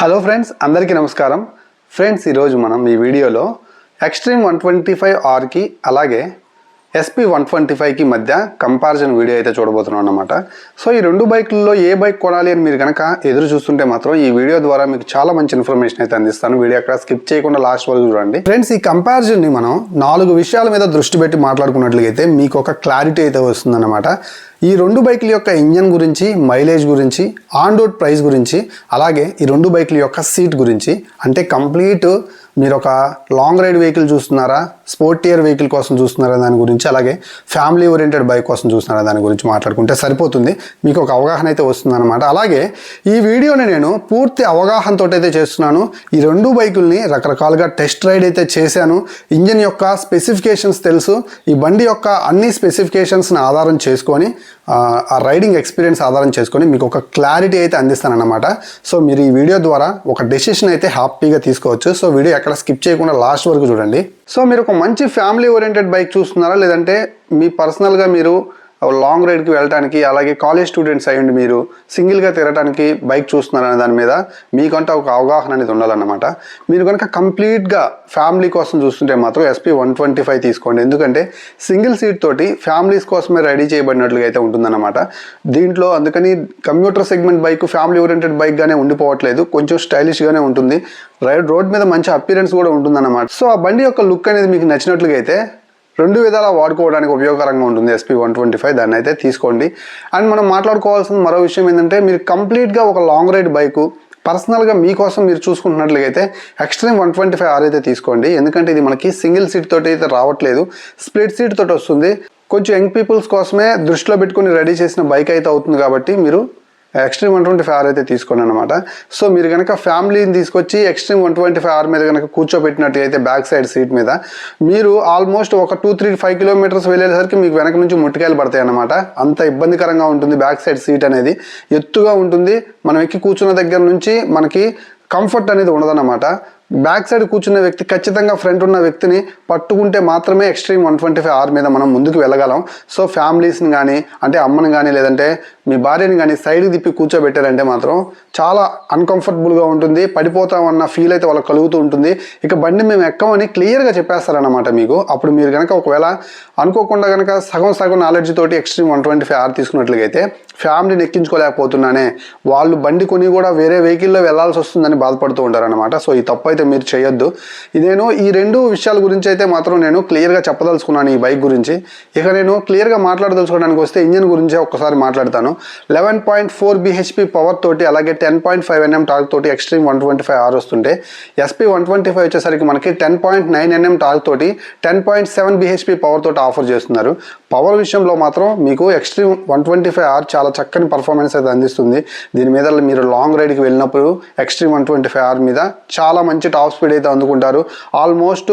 Hello friends అందరికీ నమస్కారం. Friends ఈరోజు మనం ఈ వీడియోలో ఎక్స్ట్రీమ్ వన్ ట్వంటీ ఫైవ్ ఆర్కి అలాగే ఎస్పీ వన్ ట్వంటీ ఫైవ్కి మధ్య కంపారిజన్ వీడియో అయితే చూడబోతున్నాం అన్నమాట. సో ఈ రెండు బైకుల్లో ఏ బైక్ కొనాలి అని మీరు కనుక ఎదురు చూస్తుంటే మాత్రం ఈ వీడియో ద్వారా మీకు చాలా మంచి ఇన్ఫర్మేషన్ అయితే అందిస్తాను. వీడియో అక్కడ స్కిప్ చేయకుండా లాస్ట్ వరకు చూడండి. ఫ్రెండ్స్ ఈ కంపారిజన్ని మనం నాలుగు విషయాల మీద దృష్టి పెట్టి మాట్లాడుకున్నట్లయితే మీకు ఒక క్లారిటీ అయితే వస్తుందన్నమాట. ఈ రెండు బైకుల యొక్క ఇంజన్ గురించి మైలేజ్ గురించి ఆన్ రోడ్ ప్రైస్ గురించి అలాగే ఈ రెండు బైకుల యొక్క సీట్ గురించి అంటే కంప్లీట్ మీరు ఒక లాంగ్ రైడ్ వెహికల్ చూస్తున్నారా? స్పోర్టియర్ వెహికల్ కోసం చూస్తున్నారా దాని గురించి? అలాగే ఫ్యామిలీ ఓరియంటెడ్ బైక్ కోసం చూస్తున్నారా దాని గురించి మాట్లాడుకుంటే సరిపోతుంది. మీకు ఒక అవగాహన అయితే వస్తుందన్నమాట. అలాగే ఈ వీడియోని నేను పూర్తి అవగాహనతో అయితే చేస్తున్నాను. ఈ రెండు బైకుల్ని రకరకాలుగా టెస్ట్ రైడ్ అయితే చేశాను. ఇంజన్ యొక్క స్పెసిఫికేషన్స్ తెలుసు. ఈ బండి యొక్క అన్ని స్పెసిఫికేషన్స్ని ఆధారం చేసుకొని ఆ రైడింగ్ ఎక్స్పీరియన్స్ ఆధారం చేసుకొని మీకు ఒక క్లారిటీ అయితే అందిస్తానన్నమాట. సో మీరు ఈ వీడియో ద్వారా ఒక డెసిషన్ అయితే హ్యాపీగా తీసుకోవచ్చు. సో వీడియో ఎక్కడ స్కిప్ చేయకుండా లాస్ట్ వరకు చూడండి. సో మీరు ఒక మంచి ఫ్యామిలీ ఓరియంటెడ్ బైక్ చూస్తున్నారా? లేదంటే మీ పర్సనల్గా మీరు లాంగ్ రైడ్కి వెళ్ళడానికి అలాగే కాలేజ్ స్టూడెంట్స్ అయ్యండి మీరు సింగిల్గా తిరగడానికి బైక్ చూస్తున్నారనే దాని మీద మీకంటే ఒక అవగాహన అనేది ఉండాలన్నమాట. మీరు కనుక కంప్లీట్గా ఫ్యామిలీ కోసం చూస్తుంటే మాత్రం ఎస్పీ వన్ ట్వంటీ ఫైవ్ తీసుకోండి. ఎందుకంటే సింగిల్ సీట్ తోటి ఫ్యామిలీస్ కోసమే రెడీ చేయబడినట్లుగా అయితే ఉంటుందన్నమాట. దీంట్లో అందుకని computer segment bike family oriented బైక్గానే ఉండిపోవట్లేదు. కొంచెం స్టైలిష్గానే ఉంటుంది. రైడ్ రోడ్ మీద మంచి అపీరెన్స్ కూడా ఉంటుందన్నమాట. సో ఆ బండి యొక్క లుక్ అనేది మీకు నచ్చినట్లుగా అయితే రెండు విధాలా వాడుకోవడానికి ఉపయోగకరంగా ఉంటుంది ఎస్పీ వన్ ట్వంటీ ఫైవ్ దాన్ని అయితే తీసుకోండి. అండ్ మనం మాట్లాడుకోవాల్సిన మరో విషయం ఏంటంటే మీరు కంప్లీట్గా ఒక లాంగ్ రైడ్ బైకు పర్సనల్గా మీకోసం మీరు చూసుకుంటున్నట్లయితే Xtreme one twenty five R అయితే తీసుకోండి. ఎందుకంటే ఇది మనకి సింగిల్ సీట్ తోటి అయితే రావట్లేదు. స్ప్లిట్ సీట్ తోటి వస్తుంది. కొంచెం యంగ్ పీపుల్స్ కోసమే దృష్టిలో పెట్టుకుని రెడీ చేసిన బైక్ అయితే అవుతుంది కాబట్టి మీరు Xtreme one twenty five R అయితే తీసుకోండి అనమాట సో మీరు కనుక ఫ్యామిలీని తీసుకొచ్చి Xtreme one twenty five R మీద కనుక కూర్చోబెట్టినట్టు అయితే బ్యాక్ సైడ్ సీట్ మీద మీరు ఆల్మోస్ట్ ఒక టూ త్రీ ఫైవ్ కిలోమీటర్స్ వెళ్ళేసరికి మీకు వెనక నుంచి ముట్టికాయలు పడతాయి అనమాట అంత ఇబ్బందికరంగా ఉంటుంది బ్యాక్ సైడ్ సీట్ అనేది. ఎత్తుగా ఉంటుంది మనం ఎక్కి కూర్చున్న దగ్గర నుంచి మనకి కంఫర్ట్ అనేది ఉండదన్నమాట. బ్యాక్ సైడ్ కూర్చున్న వ్యక్తి ఖచ్చితంగా ఫ్రంట్ ఉన్న వ్యక్తిని పట్టుకుంటే మాత్రమే Xtreme one twenty five R మీద మనం ముందుకు వెళ్ళగలం. సో ఫ్యామిలీస్ని కానీ అంటే అమ్మని కానీ లేదంటే మీ భార్యని కానీ సైడ్కి తిప్పి కూర్చోబెట్టారంటే మాత్రం చాలా అన్కంఫర్టబుల్గా ఉంటుంది. పడిపోతామన్న ఫీల్ అయితే వాళ్ళకి కలుగుతూ ఉంటుంది. ఇక బండి మేము ఎక్కమని క్లియర్గా చెప్పేస్తారన్నమాట మీకు. అప్పుడు మీరు కనుక ఒకవేళ అనుకోకుండా కనుక సగం సగం నాలెడ్జ్ తోటి Xtreme one twenty five R తీసుకున్నట్లయితే ఫ్యామిలీని ఎక్కించుకోలేకపోతున్నానే. వాళ్ళు బండి కొని కూడా వేరే వెహికల్లో వెళ్ళాల్సి వస్తుందని బాధపడుతూ ఉంటారనమాట సో ఈ తప్పు అయితే మీరు చేయొద్దు. నేను ఈ రెండు విషయాల గురించి అయితే మాత్రం నేను క్లియర్గా చెప్పదలుచుకున్నాను ఈ బైక్ గురించి. ఇక నేను క్లియర్గా మాట్లాడదలుచుకోవడానికి వస్తే ఇంజిన్ గురించే ఒక్కసారి మాట్లాడతాను. Eleven point four BHP power తోటి అలాగే ten point five NM torque తోటి Xtreme one twenty five R వస్తుంటే ఎస్పీ వన్ ట్వంటీ ఫైవ్ వచ్చేసరికి మనకి ten point nine NM torque తోటి ten point seven BHP power తోటి ఆఫర్ చేస్తున్నారు. పవర్ విషయంలో మాత్రం మీకు Xtreme one twenty five R చాలా చక్కని పర్ఫార్మెన్స్ అయితే అందిస్తుంది. దీని మీద మీరు లాంగ్ రైడ్కి వెళ్ళినప్పుడు Xtreme one twenty five R మీద చాలా మంచి టాప్ స్పీడ్ అయితే అందుకుంటారు. ఆల్మోస్ట్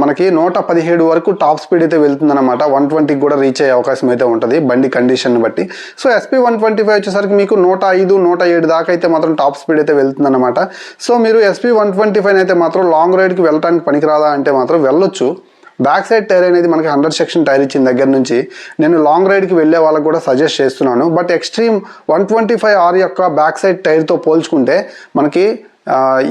మనకి నూట పదిహేడు వరకు టాప్ స్పీడ్ అయితే వెళ్తుందన్నమాట. వన్ ట్వంటీకి కూడా రీచ్ అయ్యే అవకాశం అయితే ఉంటుంది బండి కండిషన్ బట్టి. So SP one twenty five వచ్చేసరికి మీకు నూట ఐదు నూట ఏడు దాకా అయితే మాత్రం టాప్ స్పీడ్ అయితే వెళ్తుందన్నమాట. సో మీరు ఎస్పీ వన్ ట్వంటీ ఫైవ్ అయితే మాత్రం లాంగ్ రైడ్కి వెళ్ళడానికి పనికిరాదా అంటే మాత్రం వెళ్ళొచ్చు. బ్యాక్ సైడ్ టైర్ అనేది మనకి హండ్రెడ్ సెక్షన్ టైర్ ఇచ్చిన దగ్గర నుంచి నేను లాంగ్ రైడ్కి వెళ్ళే వాళ్ళకి కూడా సజెస్ట్ చేస్తున్నాను. But Xtreme one twenty five R యొక్క బ్యాక్ సైడ్ టైర్తో పోల్చుకుంటే మనకి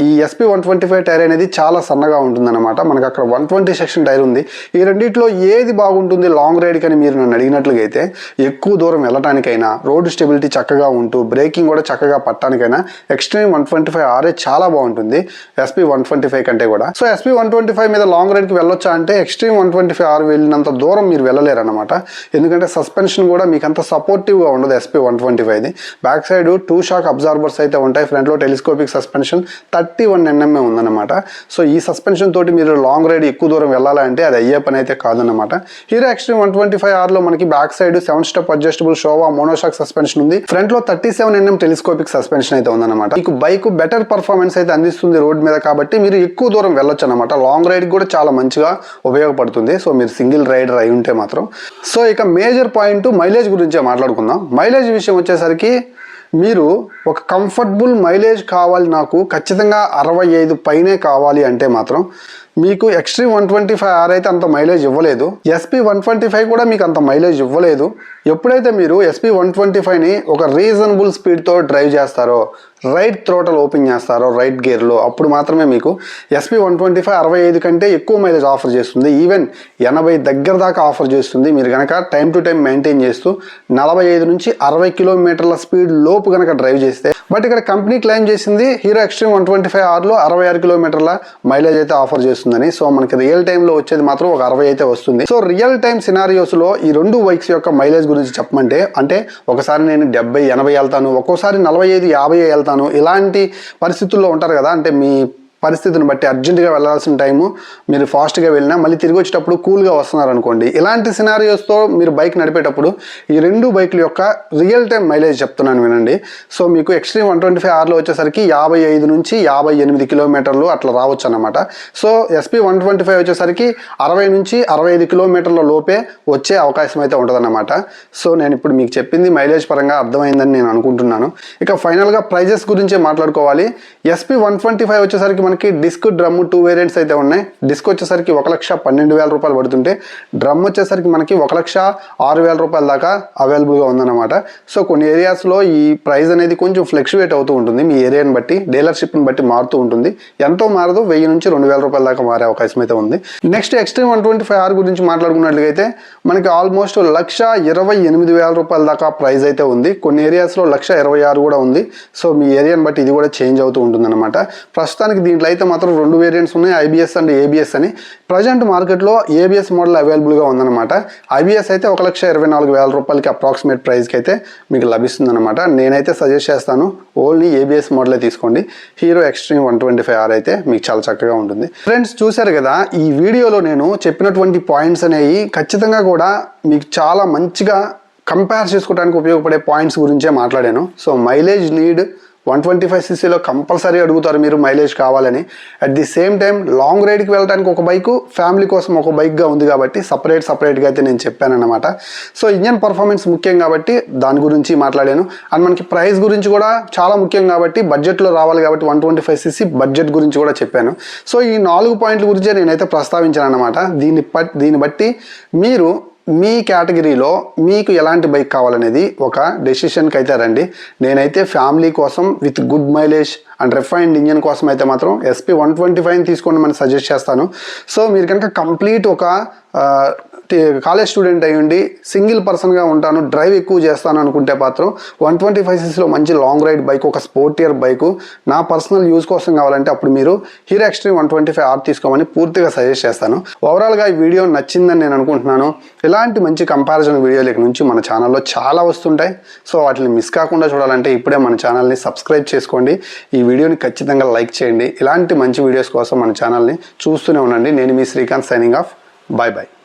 ఈ SP one twenty five tyre అనేది చాలా సన్నగా ఉంటుందన్నమాట. మనకి అక్కడ వన్ ట్వంటీ సెక్షన్ టైర్ ఉంది. ఈ రెండిట్లో ఏది బాగుంటుంది లాంగ్ రైడ్కి అని మీరు నన్ను అడిగినట్లుగా అయితే ఎక్కువ దూరం వెళ్ళటానికైనా రోడ్డు స్టెబిలిటీ చక్కగా ఉంటూ బ్రేకింగ్ కూడా చక్కగా పట్టడానికైనా ఎక్స్ట్రీమ్ వన్ ట్వంటీ ఫైవ్ ఆర్ఏ చాలా బాగుంటుంది. ఎస్పీ వన్ ట్వంటీ ఫైవ్ కంటే కూడా. So SP one twenty five మీద లాంగ్ రైడ్కి వెళ్ళొచ్చా అంటే Xtreme one twenty five R వెళ్ళినంత దూరం మీరు వెళ్ళలేరు అనమాట ఎందుకంటే సస్పెన్షన్ కూడా మీకు అంత సపోర్టివ్గా ఉండదు SP one twenty ఫైవ్ది back side two shock absorbers అయితే ఉంటాయి. ఫ్రంట్లో టెలిస్కోపిక్ సస్పెన్షన్ థర్టీ వన్ ఎన్ఎంఏ ఉందన్నమాట. సో ఈ సస్పెన్షన్ తోటి మీరు లాంగ్ రైడ్ ఎక్కువ దూరం వెళ్ళాలంటే అది అయ్యే పని అయితే కాదన్నమాట. Hero Xtreme one twenty five ఆర్లో మనకి back side seven step adjustable Showa monoshock suspension ఉంది. ఫ్రంట్లో thirty seven NM telescopic suspension అయితే ఉందన్నమాట. మీకు బైక్ బెటర్ పర్ఫార్మెన్స్ అయితే అందిస్తుంది రోడ్ మీద కాబట్టి మీరు ఎక్కువ దూరం వెళ్ళొచ్చు అనమాట లాంగ్ రైడ్ కూడా చాలా మంచిగా ఉపయోగపడుతుంది. సో మీరు సింగిల్ రైడర్ అయి ఉంటే మాత్రం. సో ఇక మేజర్ పాయింట్ మైలేజ్ గురించే మాట్లాడుకుందాం. మైలేజ్ విషయం వచ్చేసరికి మీరు ఒక కంఫర్టబుల్ మైలేజ్ కావాలి నాకు ఖచ్చితంగా అరవై ఐదు పైనే కావాలి అంటే మాత్రం మీకు Xtreme one twenty five R అయితే అంత మైలేజ్ ఇవ్వలేదు. ఎస్పీ వన్ ట్వంటీ ఫైవ్ కూడా మీకు అంత మైలేజ్ ఇవ్వలేదు. ఎప్పుడైతే మీరు ఎస్పీ వన్ ట్వంటీ ఫైవ్ని ఒక రీజనబుల్ స్పీడ్తో డ్రైవ్ చేస్తారో రైట్ థ్రోటల్ ఓపెన్ చేస్తారో రైట్ గేర్లో అప్పుడు మాత్రమే మీకు ఎస్పీ వన్ ట్వంటీ ఫైవ్ అరవై ఐదు కంటే ఎక్కువ మైలేజ్ ఆఫర్ చేస్తుంది. ఈవెన్ ఎనభై దగ్గర దాకా ఆఫర్ చేస్తుంది. మీరు కనుక టైం టు టైం మెయింటైన్ చేస్తూ నలభై ఐదు నుంచి అరవై కిలోమీటర్ల స్పీడ్ లోపు కనుక డ్రైవ్ చేస్తే బట్ ఇక్కడ కంపెనీ క్లెయిమ్ చేసింది Hero Xtreme one twenty five ఆర్లో అరవై ఆరు కిలోమీటర్ల మైలేజ్ అయితే ఆఫర్ చేస్తుందని సో మనకి రియల్ టైంలో వచ్చేది మాత్రం ఒక అరవై అయితే వస్తుంది. సో రియల్ టైం సినారియోస్లో ఈ రెండు బైక్స్ యొక్క మైలేజ్ గురించి చెప్పమంటే అంటే ఒకసారి నేను డెబ్బై ఎనభై వెళ్తాను ఒక్కోసారి నలభై ఐదు యాభై వెళ్తాను ఇలాంటి పరిస్థితుల్లో ఉంటారు కదా. అంటే మీ పరిస్థితిని బట్టి అర్జెంటుగా వెళ్ళాల్సిన టైము మీరు ఫాస్ట్గా వెళ్ళినా మళ్ళీ తిరిగి వచ్చేటప్పుడు కూల్గా వస్తున్నారు అనుకోండి ఇలాంటి సినారియోస్తో మీరు బైక్ నడిపేటప్పుడు ఈ రెండు బైకుల యొక్క రియల్ టైం మైలేజ్ చెప్తున్నాను వినండి. సో మీకు ఎక్స్ట్రీమ్ వన్ ట్వంటీ ఫైవ్ ఆర్లో వచ్చేసరికి యాభై ఐదు నుంచి యాభై ఎనిమిది కిలోమీటర్లు అట్లా రావచ్చు అనమాట so SP one twenty five వచ్చేసరికి అరవై నుంచి అరవై ఐదు కిలోమీటర్ల లోపే వచ్చే అవకాశం అయితే ఉంటుందన్నమాట. సో నేను ఇప్పుడు మీకు చెప్పింది మైలేజ్ పరంగా అర్థమైందని నేను అనుకుంటున్నాను. ఇక ఫైనల్గా ప్రైజెస్ గురించే మాట్లాడుకోవాలి. ఎస్పీ వన్ ట్వంటీ ఫైవ్ వచ్చేసరికి మనకి డిస్క్ డ్రమ్ టూ వేరియంట్స్ అయితే ఉన్నాయి. డిస్క్ వచ్చేసరికి ఒక లక్ష పన్నెండు వేల రూపాయలు పడుతుంటే డ్రమ్ వచ్చేసరికి మనకి ఒక లక్ష ఆరు వేల రూపాయల దాకా అవైలబుల్గా ఉందన్నమాట. సో కొన్ని ఏరియాస్లో ఈ ప్రైస్ అనేది కొంచెం ఫ్లెక్చువేట్ అవుతూ ఉంటుంది. మీ ఏరియాని బట్టి డీలర్షిప్ని బట్టి మారుతూ ఉంటుంది. ఎంతో మారదు వెయ్యి నుంచి రెండు వేల రూపాయల దాకా మారే అవకాశం అయితే ఉంది. Next Xtreme one twenty five R గురించి మాట్లాడుకున్నట్లయితే మనకి ఆల్మోస్ట్ లక్ష ఇరవై ఎనిమిది వేల రూపాయల దాకా ప్రైస్ అయితే ఉంది. కొన్ని ఏరియాస్లో లక్ష ఇరవై ఆరు కూడా ఉంది. సో మీ ఏరియాని బట్టి ఇది కూడా చేంజ్ అవుతూ ఉంటుందన్నమాట. ప్రస్తుతానికి దీంట్లో అయితే మాత్రం రెండు వేరియంట్స్ ఉన్నాయి ఐబిఎస్ అండ్ ఏబిఎస్ అని. ప్రజెంట్ మార్కెట్లో ఏబిఎస్ మోడల్ అవైలబుల్గా ఉందన్నమాట. ఐబిఎస్ అయితే ఒక లక్ష ఇరవై నాలుగు వేల రూపాయలకి అప్రాక్సిమేట్ ప్రైస్కి అయితే మీకు లభిస్తుందన్నమాట. నేనైతే సజెస్ట్ చేస్తాను ఓన్లీ ఏబిఎస్ మోడలే తీసుకోండి. Hero Xtreme one twenty five R అయితే మీకు చాలా చక్కగా ఉంటుంది. ఫ్రెండ్స్ చూశారు కదా ఈ వీడియోలో నేను చెప్పినటువంటి పాయింట్స్ అనేవి ఖచ్చితంగా కూడా మీకు చాలా మంచిగా కంపేర్ చేసుకోవడానికి ఉపయోగపడే పాయింట్స్ గురించే మాట్లాడాను. So mileage need one twenty five సీసీలో compulsory అడుగుతారు మీరు మైలేజ్ కావాలని. At the same time long రైడ్కి వెళ్ళడానికి ఒక బైకు ఫ్యామిలీ కోసం ఒక బైక్గా ఉంది కాబట్టి సపరేట్ సపరేట్గా అయితే నేను చెప్పానన్నమాట. సో ఇంజన్ పర్ఫార్మెన్స్ ముఖ్యం కాబట్టి దాని గురించి మాట్లాడాను. అండ్ మనకి ప్రైస్ గురించి కూడా చాలా ముఖ్యం కాబట్టి బడ్జెట్లో రావాలి కాబట్టి one twenty five CC budget గురించి కూడా చెప్పాను. సో ఈ నాలుగు పాయింట్ల గురించే నేనైతే ప్రస్తావించాను అనమాట దీన్ని దీన్ని బట్టి మీరు మీ కేటగిరీలో మీకు ఎలాంటి బైక్ కావాలనేది ఒక డెసిషన్కి అయితే రండి. నేనైతే ఫ్యామిలీ కోసం with good mileage and refined engine కోసం అయితే మాత్రం ఎస్పీ వన్ ట్వంటీ ఫైవ్ తీసుకోండి మనం సజెస్ట్ చేస్తాను. సో మీరు కనుక కంప్లీట్ ఒక కాలేజ్ స్టూడెంట్ అయ్యుండి సింగిల్ పర్సన్గా ఉంటాను డ్రైవ్ ఎక్కువ చేస్తాను అనుకుంటే మాత్రం వన్ ట్వంటీ ఫైవ్ సీసీలో మంచి లాంగ్ రైడ్ బైక్ ఒక స్పోర్టియర్ బైక్ నా పర్సనల్ యూజ్ కోసం కావాలంటే అప్పుడు మీరు Hero Xtreme one twenty five R తీసుకోమని పూర్తిగా సజెస్ట్ చేస్తాను. ఓవరాల్గా ఈ వీడియో నచ్చిందని నేను అనుకుంటున్నాను. ఇలాంటి మంచి కంపారిజన్ వీడియోల నుంచి మన ఛానల్లో చాలా వస్తుంటాయి. సో వాటిని మిస్ కాకుండా చూడాలంటే ఇప్పుడే మన ఛానల్ని సబ్స్క్రైబ్ చేసుకోండి. ఈ వీడియోని ఖచ్చితంగా లైక్ చేయండి. ఇలాంటి మంచి వీడియోస్ కోసం మన ఛానల్ని చూస్తూనే ఉండండి. నేను మీ Srikanth signing off. Bye bye